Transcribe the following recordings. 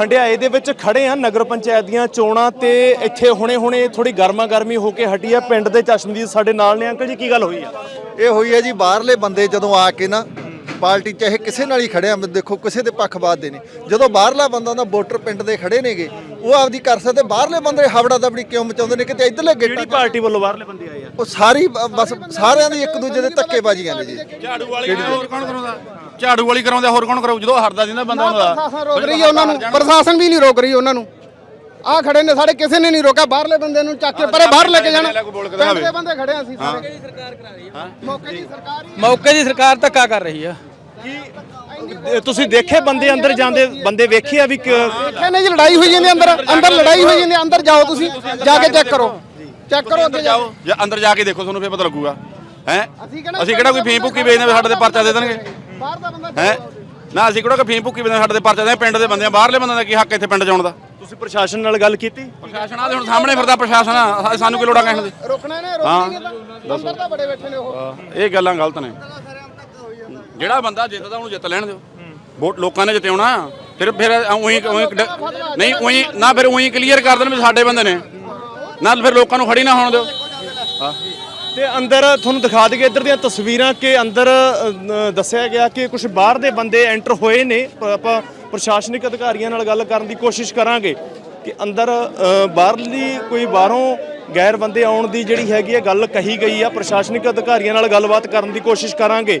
ਹੰਡਿਆਏ ਦੇ ਵਿੱਚ ਖੜੇ ਆ ਨਗਰ ਪੰਚਾਇਤ ਦੀਆਂ ਚੋਣਾਂ ਤੇ ਇੱਥੇ ਹੁਣੇ-ਹੁਣੇ ਥੋੜੀ ਗਰਮਾ ਗਰਮੀ ਹੋ ਕੇ ਹਟੀ ਆ। ਪਿੰਡ ਦੇ ਚਸ਼ਮਦੀਦ ਸਾਡੇ ਨਾਲ ਨੇ। ਅੰਕਲ ਜੀ ਕੀ ਗੱਲ ਹੋਈ ਆ? ਇਹ ਹੋਈ ਹੈ ਜੀ ਬਾਹਰਲੇ ਬੰਦੇ ਜਦੋਂ ਆ ਕੇ ਨਾ ਪਾਰਟੀ ਚਾਹੇ ਕਿਸੇ ਨਾਲ ਹੀ ਖੜਿਆ ਦੇਖੋ ਕਿਸੇ ਦੇ ਪੱਖਪਾਤ ਦੇ ਨੇ। ਜਦੋਂ ਬਾਹਰਲਾ ਬੰਦਾ ਨਾ ਵੋਟਰ ਪਿੰਡ ਦੇ ਖੜੇ ਨੇਗੇ ਉਹ ਆਪਦੀ ਕਰ ਸਕਦੇ। ਬਾਹਰਲੇ ਬੰਦੇ ਹਵੜਾ ਦਬੜੀ ਕਿਉਂ ਮਚਾਉਂਦੇ ਨੇ? ਕਿਤੇ ਇਧਰਲੇ ਗੇਟਾਂ 'ਚ ਪਾਰਟੀ ਵੱਲੋਂ ਬਾਹਰਲੇ ਬੰਦੇ ਆਏ ਆ? ਉਹ ਸਾਰੀ ਬਸ ਸਾਰਿਆਂ ਦੀ ਇੱਕ ਦੂਜੇ ਦੇ ਧੱਕੇਬਾਜ਼ੀਆਂ ਨੇ ਜੀ। ਝਾੜੂ ਵਾਲੀ ਹੋਰ ਕੌਣ ਕਰਾਉਂਦਾ? ਝਾੜੂ ਵਾਲੀ ਕਰਾਉਂਦਾ ਹੋਰ ਕੌਣ ਕਰਾਉ ਜਦੋਂ ਹਰਦਾ ਜਿੰਦਾ ਬੰਦਾ ਹੁੰਦਾ ਪ੍ਰਸ਼ਾਸਨ ਰੋਕ ਰਹੀ ਹੈ ਉਹਨਾਂ ਨੂੰ। ਪ੍ਰਸ਼ਾਸਨ ਵੀ ਨਹੀਂ ਰੋਕ ਰਹੀ ਉਹਨਾਂ ਨੂੰ। ਆ ਖੜੇ ਨੇ ਸਾਡੇ ਕਿਸੇ ਨੇ ਨਹੀਂ ਰੋਕਿਆ। ਬਾਹਰਲੇ ਬੰਦੇ ਨੂੰ ਚੱਕ ਕੇ ਪਰੇ ਬਾਹਰ ਲੈ ਕੇ ਜਾਣਾ। ਪਿੰਡ ਦੇ ਬੰਦੇ ਖੜੇ ਆ ਅਸੀਂ ਸਾਰੇ। ਮੌਕੇ ਦੀ ਸਰਕਾਰ ਹੀ ਮੌਕੇ ਦੀ ਸਰਕਾਰ ਧੱਕਾ ਕਰ ਰਹੀ ਆ। ਕੀ ਤੁਸੀਂ ਦੇਖੇ ਬੰਦੇ ਅੰਦਰ ਜਾਂਦੇ ਬੰਦੇ ਵੇਖੇ ਆ ਵੀ ਕਿ- ਦੇਖੇ ਨੇ ਜੀ ਲੜਾਈ ਹੋਈ ਜਾਂਦੀ ਅੰਦਰ। ਅੰਦਰ ਲੜਾਈ ਹੋਈ ਜਾਂਦੀ ਅੰਦਰ ਜਾਓ ਤੁਸੀਂ। ਜਾ ਕੇ ਚੈੱਕ ਕਰੋ। ਚੈੱਕ ਕਰੋ ਅੱਗੇ ਜਾਓ। ਜੇ ਅੰਦਰ ਜਾ ਕੇ ਦੇਖੋ ਤੁਹਾਨੂੰ ਫੇਰ ਪਤਾ ਲੱਗੂਗਾ। ਹੈ? ਅਸੀਂ ਕਿਹੜਾ ਕੋਈ ਫੀਮ ਭੁੱਕੀ ਵੇਚਦੇ ਸਾਡੇ ਤੇ ਪਰਚਾ ਦੇ ਦੇਣਗੇ? ਹੈ? ਨਾ ਅਸੀਂ ਕਿਹੜਾ ਕੋਈ ਫੀਮ ਭੁੱਕੀ ਵੇਚਦੇ ਸਾਡੇ ਤੇ ਪਰਚਾ ਦੇ ਪਿੰਡ ਦੇ ਬੰਦੇ ਆ ਬਾਹਰਲੇ ਬੰਦਿਆਂ ਦਾ ਕੀ ਹੱਕ ਇੱਥੇ ਪਿੰਡ ਆਉਣ ਦਾ? ਤੁਸੀਂ ਪ੍ਰਸ਼ਾਸਨ ਨਾਲ ਗੱਲ ਕੀਤੀ? ਪ੍ਰਸ਼ਾਸਨ ਆ ਹੁਣ ਸਾਹਮਣੇ ਫਿਰਦਾ ਪ੍ਰਸ਼ਾਸਨ ਆ ਸਾਨੂੰ ਕੀ ਲੋੜਾਂ ਕਹਿਣ ਦੀ? ਰੋਕਣਾ ਨੇ ਰੋਕਣੀ ਨਹੀਂ ਤਾਂ। ਅੰਦਰ ਤਾਂ ਬੜੇ ਬੈਠੇ ਨੇ ਉਹ। ਇਹ ਗੱਲਾਂ ਗਲਤ ਨੇ। ਜਿਹੜਾ ਬੰਦਾ ਜਿੱਤਦਾ ਉਹਨੂੰ ਜਿੱਤ ਲੈਣ ਦਿਓ। ਵੋਟ ਲੋਕਾਂ ਨੇ ਜਿੱਤਿਆਉਣਾ ਫਿਰ ਫਿਰ ਉਹੀ ਨਹੀਂ ਉਹੀ ਨਾ ਫਿਰ ਉਹੀ ਕਲੀਅਰ ਕਰ ਦੇਣ ਵੀ ਸਾਡੇ ਬੰਦੇ ਨੇ। ਨਾਲ ਫਿਰ ਲੋਕਾਂ ਨੂੰ ਖੜੀ ਨਾ ਹੋਣ ਦਿਓ। ਹਾਂ। ਤੇ ਅੰਦਰ ਤੁਹਾਨੂੰ ਦਿਖਾ ਦਈਏ ਇੱਧਰ ਦੀਆਂ ਤਸਵੀਰਾਂ ਕਿ ਅੰਦਰ ਦੱਸਿਆ ਗਿਆ ਕਿ ਕੁਝ ਬਾਹਰ ਦੇ ਬੰਦੇ ਐਂਟਰ ਹੋਏ ਨੇ। ਆਪਾਂ ਪ੍ਰਸ਼ਾਸਨਿਕ ਅਧਿਕਾਰੀਆਂ ਨਾਲ ਗੱਲ ਕਰਨ ਦੀ ਕੋਸ਼ਿਸ਼ ਕਰਾਂਗੇ ਕਿ ਅੰਦਰ ਬਾਹਰਲੀ ਕੋਈ ਬਾਹਰੋਂ ਗੈਰ ਬੰਦੇ ਆਉਣ ਦੀ ਜਿਹੜੀ ਹੈਗੀ ਹੈ ਗੱਲ ਕਹੀ ਗਈ ਆ। ਪ੍ਰਸ਼ਾਸਨਿਕ ਅਧਿਕਾਰੀਆਂ ਨਾਲ ਗੱਲਬਾਤ ਕਰਨ ਦੀ ਕੋਸ਼ਿਸ਼ ਕਰਾਂਗੇ।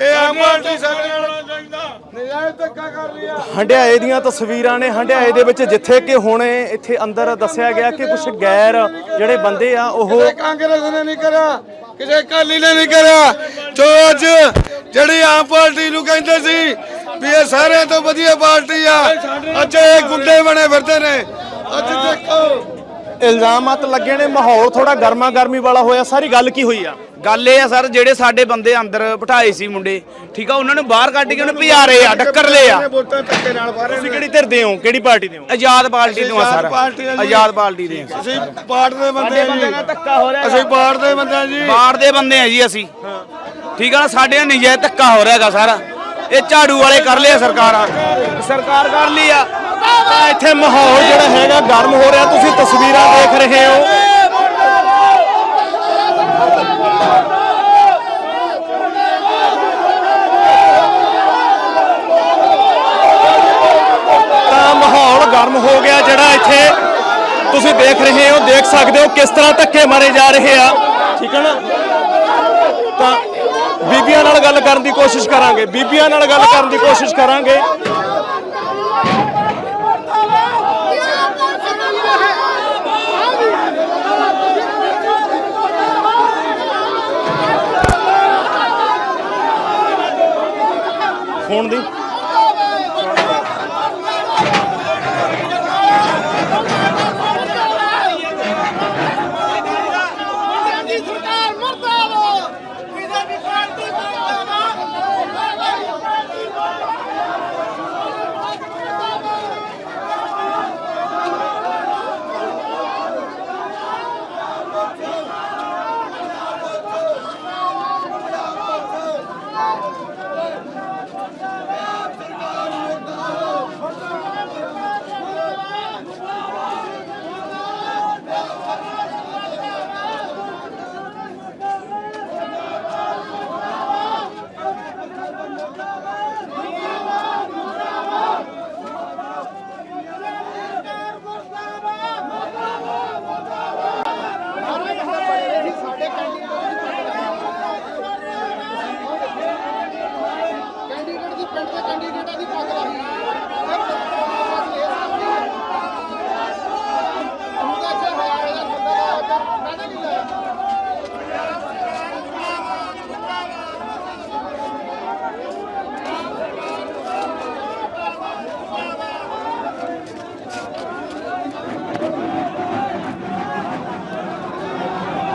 ਇਹ ਆਮ ਪਾਰਟੀ ਸਾਡੇ ਨਾਲ ਨਜਾਇਜ਼ ਧੱਕਾ ਕਰ ਲਿਆ। ਹੰਡਿਆਏ ਦੀਆਂ ਤਸਵੀਰਾਂ ਨੇ ਹੰਡਿਆਏ ਦੇ ਵਿੱਚ ਜਿੱਥੇ ਕਿ ਹੁਣ ਇੱਥੇ ਅੰਦਰ ਦੱਸਿਆ ਗਿਆ ਕਿ ਕੁਝ ਗੈਰ ਜਿਹੜੇ ਬੰਦੇ ਆ ਉਹ ਕਾਂਗਰਸ ਨੇ ਨਹੀਂ ਕਰਿਆ ਕਿਸੇ ਅਕਾਲੀ ਨੇ ਨਹੀਂ ਕਰਿਆ। ਜੋ ਅੱਜ ਜਿਹੜੀ ਆਮ ਪਾਰਟੀ ਨੂੰ ਕਹਿੰਦੇ ਸੀ ਵੀ ਇਹ ਸਾਰਿਆਂ ਤੋਂ ਵਧੀਆ ਪਾਰਟੀ ਆ ਅੱਜ ਇਹ ਗੁੰਡੇ ਬਣੇ ਫਿਰਦੇ ਨੇ। ਅੱਜ ਦੇਖੋ। ਇਲਜ਼ਾਮਾਤ ਲੱਗੇ ਨੇ ਮਾਹੌਲ ਥੋੜਾ ਗਰਮਾ ਗਰਮੀ ਵਾਲਾ ਹੋਇਆ। ਸਾਰੀ ਗੱਲ ਕੀ ਹੋਈ ਆ? ਗੱਲ ਇਹ ਆ ਸਰ ਜਿਹੜੇ ਸਾਡੇ ਬੰਦੇ ਅੰਦਰ ਬਿਠਾਏ ਸੀ ਮੁੰਡੇ ਠੀਕ ਆ ਉਹਨਾਂ ਨੂੰ ਬਾਹਰ ਕੱਢ ਕੇ ਉਹਨੂੰ ਭਜਾ ਰਹੇ ਆ ਡੱਕਰ ਲਏ ਆ। ਵੋਟਾਂ ਧੱਕੇ ਨਾਲ ਪਾ ਰਹੇ ਤੁਸੀਂ ਕਿਹੜੀ ਧਿਰ ਦੇ ਹੋ? ਕਿਹੜੀ ਪਾਰਟੀ ਦੇ ਹੋ? ਆਜ਼ਾਦ ਪਾਰਟੀ ਤੋਂ ਆ ਸਰ। ਆਜ਼ਾਦ ਪਾਰਟੀ ਦੇ ਆ। ਅਸੀਂ ਪਾਰਟ ਦੇ ਬੰਦੇ ਆ ਜੀ। ਧੱਕਾ ਹੋ ਰਿਹਾ ਅਸੀਂ ਪਾਰਟ ਦੇ ਬੰਦੇ ਆ ਜੀ। ਬਾਹਰ ਦੇ ਬੰਦੇ ਆ ਜੀ ਅਸੀਂ। ਠੀਕ ਆ ਸਾਡੇ ਨਾਲ ਨਜਾਇਜ਼ ਧੱਕਾ ਹੋ ਰਿਹਾਗਾ ਸਾਰਾ। ਇਹ ਝਾੜੂ ਵਾਲੇ ਕਰ ਲਿਆ ਸਰਕਾਰਾਂ ਸਰਕਾਰ ਕਰ ਲਈ ਆ। ਤਾਂ ਇੱਥੇ ਮਾਹੌਲ ਜਿਹੜਾ ਹੈਗਾ ਗਰਮ ਹੋ ਰਿਹਾ। ਤੁਸੀਂ ਤਸਵੀਰਾਂ ਦੇਖ ਰਹੇ ਹੋ ਤਾਂ ਮਾਹੌਲ ਗਰਮ ਹੋ ਗਿਆ ਜਿਹੜਾ ਇੱਥੇ ਤੁਸੀਂ ਦੇਖ ਰਹੇ ਹੋ ਦੇਖ ਸਕਦੇ ਹੋ ਕਿਸ ਤਰ੍ਹਾਂ ਧੱਕੇ ਮਾਰੇ ਜਾ ਰਹੇ ਆ। ਠੀਕ ਹੈ ਨਾ? ਤਾਂ ਬੀਬੀਆਂ ਨਾਲ ਗੱਲ ਕਰਨ ਦੀ ਕੋਸ਼ਿਸ਼ ਕਰਾਂਗੇ। ਬੀਬੀਆਂ ਨਾਲ ਗੱਲ ਕਰਨ ਦੀ ਕੋਸ਼ਿਸ਼ ਕਰਾਂਗੇ। ਫੋਨ ਦੀ।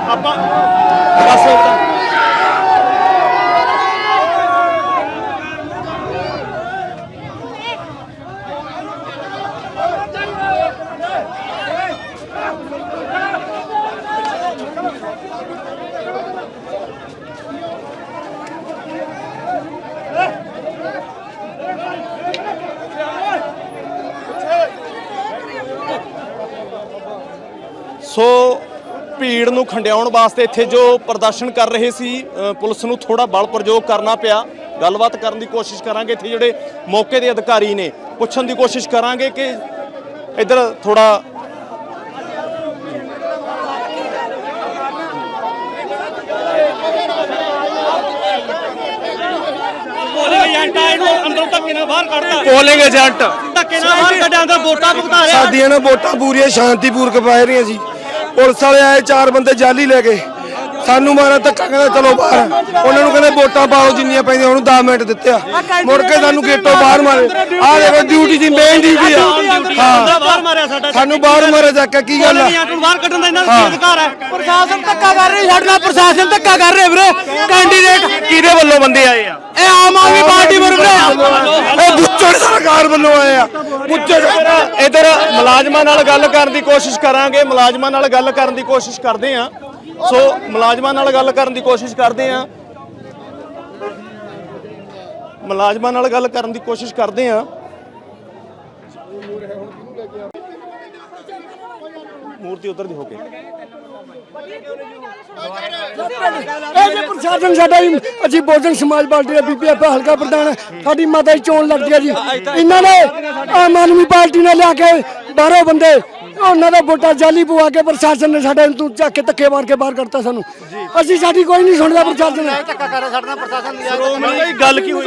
আপা ਭੀੜ ਨੂੰ ਖੰਡਿਆਉਣ ਵਾਸਤੇ ਇੱਥੇ ਜੋ ਪ੍ਰਦਰਸ਼ਨ ਕਰ ਰਹੇ ਸੀ ਪੁਲਿਸ ਨੂੰ ਥੋੜਾ ਬਲ ਪ੍ਰਯੋਗ ਕਰਨਾ ਪਿਆ। ਗੱਲਬਾਤ ਕਰਨ ਦੀ ਕੋਸ਼ਿਸ਼ ਕਰਾਂਗੇ। ਇੱਥੇ ਜਿਹੜੇ ਮੌਕੇ ਦੇ ਅਧਿਕਾਰੀ ਨੇ ਪੁੱਛਣ ਦੀ ਕੋਸ਼ਿਸ਼ ਕਰਾਂਗੇ ਕਿ ਇੱਧਰ ਥੋੜਾ ਪੋਲਿੰਗ ਏਜੰਟ ਆ ਇਹਨੂੰ ਅੰਦਰੋਂ ਧੱਕੇ ਨਾਲ ਬਾਹਰ ਕੱਢਤਾ। Polling agent. ਧੱਕੇ ਨਾਲ ਬਾਹਰ ਕੱਢਿਆ ਅੰਦਰ ਵੋਟਾਂ ਭੁਗਤਾ ਰਿਹਾ। ਸਾਡੀਆਂ ਨਾ ਵੋਟਾਂ ਪੂਰੀਆਂ ਸ਼ਾਂਤੀਪੂਰਕ ਪੈ ਰਹੀਆਂ ਸੀ। ਪੁਲਿਸ ਵਾਲੇ ਆਏ ਚਾਰ ਬੰਦੇ ਜਾਲੀ ਲੈ ਗਏ। ਸਾਨੂੰ ਮਾਰਾ ਧੱਕਾ ਕਹਿੰਦਾ ਚਲੋ ਬਾਹਰ। ਉਹਨਾਂ ਨੂੰ ਕਹਿੰਦੇ ਵੋਟਾਂ ਪਾਓ ਜਿੰਨੀਆਂ ਪੈਂਦੀਆਂ ਉਹਨੂੰ 10 ਮਿੰਟ ਦਿੱਤੇ ਆ। ਮੁੜ ਕੇ ਸਾਨੂੰ ਗੇਟੋਂ ਬਾਹਰ ਮਾਰੇ। ਆਹ ਦੇਖੋ ਡਿਊਟੀ ਦੀ ਮੇਨ ਡਿਊਟੀ ਆ। ਹਾਂ। ਬਾਹਰ ਮਾਰਿਆ ਸਾਡਾ। ਸਾਨੂੰ ਬਾਹਰ ਮਾਰਿਆ ਜਾ ਕੇ ਕੀ ਗੱਲ ਆ? ਨੂੰ ਬਾਹਰ ਕੱਢਣ ਦਾ ਇਹਨਾਂ ਦਾ ਕੀ ਅਧਿਕਾਰ ਹੈ ਪ੍ਰਸ਼ਾਸਨ ਧੱਕਾ ਕਰ ਰਿਹਾ ਸਾਡੇ ਨਾਲ ਪ੍ਰਸ਼ਾਸਨ ਧੱਕਾ ਕਰ ਰਿਹਾ ਵੀਰੇ। ਕੈਂਡੀਡੇਟ ਕਿਹਦੇ ਵੱਲੋਂ ਬੰਦੇ ਆਏ ਆ? ਇਹ ਆਮ ਆਦਮੀ ਪਾਰਟੀ ਵੱਲੋਂ। ਇਹ ਬੁੱਚੜ ਸਰਕਾਰ ਵੱਲੋਂ ਆਏ ਆ। ਬੁੱਚੜ ਇੱਧਰ ਮੁਲਾਜ਼ਮਾਂ ਨਾਲ ਗੱਲ ਕਰਨ ਦੀ ਕੋਸ਼ਿਸ਼ ਕਰਾਂਗੇ। ਮੁਲਾਜ਼ਮਾਂ ਨਾਲ ਗੱਲ ਕਰਨ ਦੀ ਕੋਸ਼ਿਸ਼ ਕਰਦੇ ਆ। ਸੋ ਮੁਲਾਜ਼ਮਾਂ ਨਾਲ ਗੱਲ ਕਰਨ ਦੀ ਕੋਸ਼ਿਸ਼ ਕਰਦੇ ਆ ਮੁਲਾਜ਼ਮਾਂ ਨਾਲ ਗੱਲ ਕਰਨ ਦੀ ਕੋਸ਼ਿਸ਼ ਕਰਦੇ ਆ ਮੂਰਤੀ ਉਧਰ ਦੀ ਹੋ ਕੇ। ਇਹ ਜੇ ਪ੍ਰਸ਼ਾਸਨ ਸਾਡਾ ਹੀ ਅਸੀਂ ਬਹੁਜਨ ਸਮਾਜ ਪਾਰਟੀ ਦਾ ਬੀਪੀਐਫ ਹਲਕਾ ਪ੍ਰਧਾਨ ਸਾਡੀ ਮਾਤਾ ਦੀ ਚੋਣ ਲੜਦੀ ਹੈ ਜੀ। ਇਹਨਾਂ ਨੇ ਆਮ ਆਦਮੀ ਪਾਰਟੀ ਨੇ ਲਿਆ ਕੇ ਬਾਹਰੋਂ ਬੰਦੇ ਉਹਨਾਂ ਦਾ ਵੋਟਾਂ ਜਾਲੀ ਪਵਾ ਕੇ ਪ੍ਰਸ਼ਾਸਨ ਨੇ ਸਾਡੇ ਨੂੰ ਚੱਕ ਕੇ ਧੱਕੇ ਮਾਰ ਕੇ ਬਾਹਰ ਕਰਤਾ ਸਾਨੂੰ। ਅਸੀਂ ਸਾਡੀ ਕੋਈ ਨਹੀਂ ਸੁਣਦਾ ਪ੍ਰਸ਼ਾਸਨ। ਸ਼੍ਰੋਮਣੀ ਗੱਲ ਕੀ ਹੋਈ?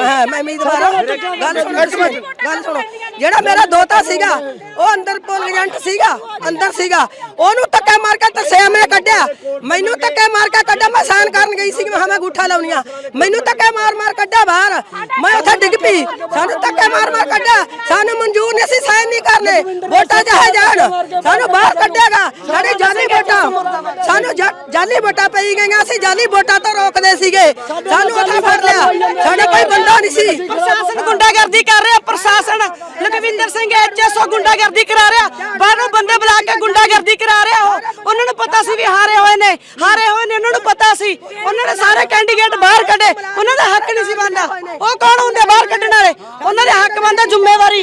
ਹਾਂ ਮੈਂ ਉਮੀਦਵਾਰ ਹਾਂ। ਗੱਲ ਸੁਣੋ ਇੱਕ ਮਿੰਟ, ਗੱਲ ਸੁਣੋ। ਜਿਹੜਾ ਮੇਰਾ ਦੋਤਾ ਸੀਗਾ ਉਹ ਅੰਦਰ ਪੁਲ ਏਜੰਟ ਸੀਗਾ ਅੰਦਰ ਸੀਗਾ। ਉਹਨੂੰ ਧੱਕੇ ਮਾਰ ਕੇ ਤਸਿਆ ਮੈਂ ਕੱਢਿਆ। ਮੈਨੂੰ ਧੱਕੇ ਮਾਰ ਕੇ ਕੱਢਿਆ ਮੈਂ ਸਾਨ ਕਰਨ ਗਈ ਸੀ ਮੈਂ ਮੈਂ ਗੁੱਠਾ ਲਾਉਣੀਆਂ ਮੈਨੂੰ ਧੱਕੇ ਮਾਰ ਮਾਰ ਕੱਢਿਆ ਬਾਹਰ। ਮੈਂ ਉੱਥੇ ਡਿੱਗ ਪਈ ਸਾਨੂੰ ਧੱਕੇ ਮਾਰ ਮਾਰ ਕੱਢਿਆ। ਸਾਨੂੰ ਮਨਜ਼ੂਰ ਨਹੀਂ ਸੀ ਸਾਈਨ ਨਹੀਂ ਕਰਨੇ। ਵੋਟਾਂ ਚਾਹੇ ਜਾਣ। ਸਾਨੂੰ ਬਾਹਰ ਕੱਢਿਆਗਾ। ਸਾਡੀ ਜਾਲੀ ਵੋਟਾਂ। ਸਾਨੂੰ ਜਾਲੀ ਵੋਟਾਂ ਪਈ ਗਈਆਂ ਅਸੀਂ ਜਾਲੀ ਵੋਟਾਂ ਤੋਂ ਰੋਕਦੇ ਸੀਗੇ। ਸਾਨੂੰ ਉੱਥੇ ਫੜ ਲਿਆ। ਸਾਡੇ ਕੋਈ ਬੰਦਾ ਨਹੀਂ ਸੀ। ਪ੍ਰਸ਼ਾਸਨ ਗੁੰਡਾਗਰਦੀ ਕਰ ਰਿਹਾ। ਪ੍ਰਸ਼ਾਸਨ ਲਖਵਿੰਦਰ ਸਿੰਘ ਐਚਐਸਓ ਗੁੰਡਾਗਰਦੀ ਕਰਾ ਰਿਹਾ। ਬਾਹਰੋਂ ਬੰਦੇ ਬੁਲਾ ਕੇ ਗੁੰਡਾਗਰਦੀ ਕਰਾ ਰਿਹਾ ਉਹਨਾਂ ਨੂੰ ਪਤਾ ਸੀ ਵੀ ਹਾਰੇ ਹੋਏ ਨੇ। ਹਾਰੇ ਹੋਏ ਨੇ। ਉਹਨਾਂ ਨੂੰ ਪਤਾ ਸੀ। ਉਹਨਾਂ ਨੇ ਸਾਰੇ ਕੈਂਡੀਡੇਟ ਬਾਹਰ ਕੱਢੇ। ਉਹਨਾਂ ਦਾ ਹੱਕ ਨਹੀਂ ਸੀ ਬਣਦਾ। ਉਹ ਕੌਣ ਹੁੰਦੇ? ਬਾਹਰ ਕੱਢਣ ਵਾਲੇ। ਉਹਨਾਂ ਦੇ ਹੱਕ ਬਣਦਾ ਜ਼ਿੰਮੇਵਾਰੀ।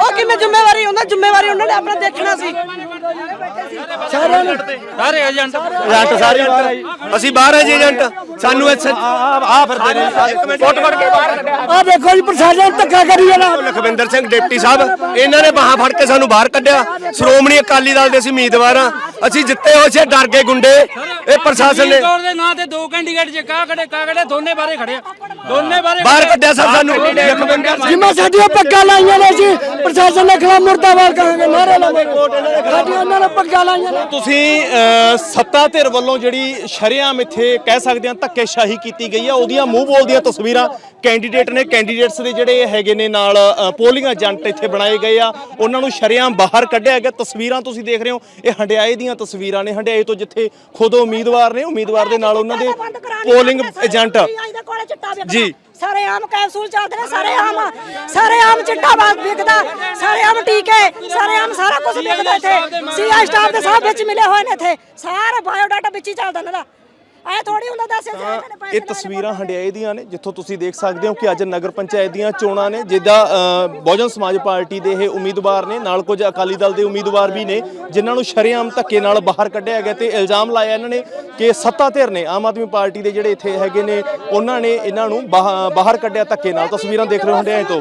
ਉਹ ਕਿਵੇਂ ਜ਼ਿੰਮੇਵਾਰੀ? ਉਹਨਾਂ ਜ਼ਿੰਮੇਵਾਰੀ ਉਹਨਾਂ ਨੇ ਆਪਣਾ ਦੇਖਣਾ ਸੀ। ਸਾਰੇ ਏਜੰਟ ਏਜੰਟ ਸਾਰੇ ਬਾਹਰ ਆ ਜੀ ਅਸੀਂ ਬਾਹਰ ਆ ਜੀ ਏਜੰਟ ਸਾਨੂੰ ਆ ਫਿਰਦੇ ਨੇ। ਫੋਟ ਫੜ ਕੇ ਬਾਹਰ ਆ ਦੇਖੋ ਜੀ ਪ੍ਰਸ਼ਾਸਨ ਧੱਕਾ ਕਰੀ ਜਾਣਾ। ਲਖਵਿੰਦਰ ਸਿੰਘ ਡਿਪਟੀ ਸਾਹਿਬ ਇਹਨਾਂ ਨੇ ਬਾਹਾਂ ਫੜ ਕੇ ਸਾਨੂੰ ਬਾਹਰ ਕੱਢਿਆ। ਸ਼੍ਰੋਮਣੀ ਅਕਾਲੀ ਦਲ ਦੇ ਅਸੀਂ ਉਮੀਦਵਾਰ ਆ ਅਸੀਂ ਜਿੱਤੇ ਹੋਏ ਸੀ ਡਰ ਗਏ ਗੁੰਡੇ। ਇਹ ਪ੍ਰਸ਼ਾਸਨ ਨੇ ਦੌਰ ਦੇ ਨਾਂ ਤੇ ਦੋ ਕੈਂਡੀਡੇਟ ਜੇ ਕਾ ਖੜੇ ਕਾ ਖੜੇ ਦੋਨੇ ਬਾਰੇ ਖੜੇ ਆ। ਦੋਨੇ ਬਾਰੇ ਬਾਹਰ ਕੱਢਿਆ ਸਰ ਸਾਨੂੰ। ਲਖਵਿੰਦਰ ਸਿੰਘ ਜਿਵੇਂ ਸਾਡੀਆਂ ਪੱਗਾਂ ਲਾਈਆਂ ਨੇ ਜੀ ਪ੍ਰਸ਼ਾਸਨ ਨੇ ਖਿਲਾਫ ਮੁਰਦਾਬਾਦ ਕਹਾਂਗੇ। ਨਾਰੇ ਲਾਵਾਂਗੇ ਸਾਡੀਆਂ ਉਹਨਾਂ ਨੇ ਪੱਗਾਂ ਲਾਈਆਂ ਨੇ। ਤੁਸੀਂ ਅਹ, ਸੱਤਾ ਧਿਰ ਵੱਲੋਂ ਜਿਹੜੀ ਸ਼ਰੇਆਮ ਇੱਥੇ ਕਹਿ ਸਕਦੇ ਹਾਂ ਧੱਕੇਸ਼ਾਹੀ ਕੀਤੀ ਗਈ ਆ ਉਹਦੀਆਂ ਮੂੰਹ ਬੋਲਦੀਆਂ ਤਸਵੀਰਾਂ ਕੈਂਡੀਡੇਟ ਨੇ। ਕੈਂਡੀਡੇਟਸ ਦੇ ਜਿਹੜੇ ਹੈਗੇ ਨੇ ਨਾਲ ਅਹ, ਪੋਲਿੰਗ ਏਜੰਟ ਇੱਥੇ ਬਣਾਏ ਗਏ ਆ। ਉਹਨਾਂ ਨੂੰ ਸ਼ਰੇਆਮ ਬਾਹਰ ਕੱਢਿਆ ਗਿਆ। ਤਸਵੀਰਾਂ ਤੁਸੀਂ ਦੇਖ ਰਹੇ ਹੋ ਇਹ ਹੰਡਿਆਏ ਦੀਆਂ ਤਸਵੀਰਾਂ ਨੇ ਹੰਡਿਆਏ ਤੋਂ ਜਿੱਥੇ ਖੁਦ ਉਮੀਦਵਾਰ ਨੇ ਉਮੀਦਵਾਰ ਦੇ ਨਾਲ ਉਹਨਾਂ ਦੇ ਪੋਲਿੰਗ ਏਜੰਟ ਜੀ। ਸਾਰੇ ਆਮ ਕੈਪਸੂਲ ਚੱਲਦੇ ਨੇ ਸਾਰੇ ਆਮ ਸਾਰੇ ਆਮ ਚਿੱਟਾ ਬਾਗ ਵਿਕਦਾ ਸਾਰੇ ਆਮ ਟੀਕੇ ਸਾਰੇ ਆਮ ਸਾਰਾ ਕੁਝ ਵਿਕਦਾ ਇੱਥੇ। ਸੀਆਈ ਸਟਾਫ ਦੇ ਸਭ ਵਿੱਚ ਮਿਲੇ ਹੋਏ ਨੇ ਇੱਥੇ। ਸਾਰਾ ਬਾਇਓਡਾਟਾ ਵਿੱਚ ਹੀ ਚੱਲਦਾ ਇਹਨਾਂ ਦਾ। ਐ ਥੋੜੀ ਹੁੰਦਾ ਦੱਸਿਆ ਸੀ ਇਹਨਾਂ ਨੇ ਪੈਸੇ ਇਹ ਤਸਵੀਰਾਂ ਹੰਡਿਆਏ ਦੀਆਂ ਨੇ ਜਿੱਥੋਂ ਤੁਸੀਂ ਦੇਖ ਸਕਦੇ ਹੋ ਕਿ ਅੱਜ ਨਗਰ ਪੰਚਾਇਤ ਦੀਆਂ ਚੋਣਾਂ ਨੇ ਜਿਹਦਾ ਅ, ਬਹੁਜਨ ਸਮਾਜ ਪਾਰਟੀ ਦੇ ਇਹ ਉਮੀਦਵਾਰ ਨੇ ਨਾਲ ਕੁਝ ਅਕਾਲੀ ਦਲ ਦੇ ਉਮੀਦਵਾਰ ਵੀ ਨੇ ਜਿਨ੍ਹਾਂ ਨੂੰ ਸ਼ਰੇਆਮ ਧੱਕੇ ਨਾਲ ਬਾਹਰ ਕੱਢਿਆ ਗਿਆ ਤੇ ਇਲਜ਼ਾਮ ਲਾਇਆ ਇਹਨਾਂ ਨੇ ਕਿ ਸੱਤਾ ਧਿਰ ਨੇ ਆਮ ਆਦਮੀ ਪਾਰਟੀ ਦੇ ਜਿਹੜੇ ਇੱਥੇ ਹੈਗੇ ਨੇ ਉਹਨਾਂ ਨੇ ਇਹਨਾਂ ਨੂੰ ਬਾਹ- ਬਾਹਰ ਕੱਢਿਆ ਧੱਕੇ ਨਾਲ। ਤਸਵੀਰਾਂ ਦੇਖ ਰਹੇ ਹੋ ਹੰਡਿਆਏ ਤੋਂ।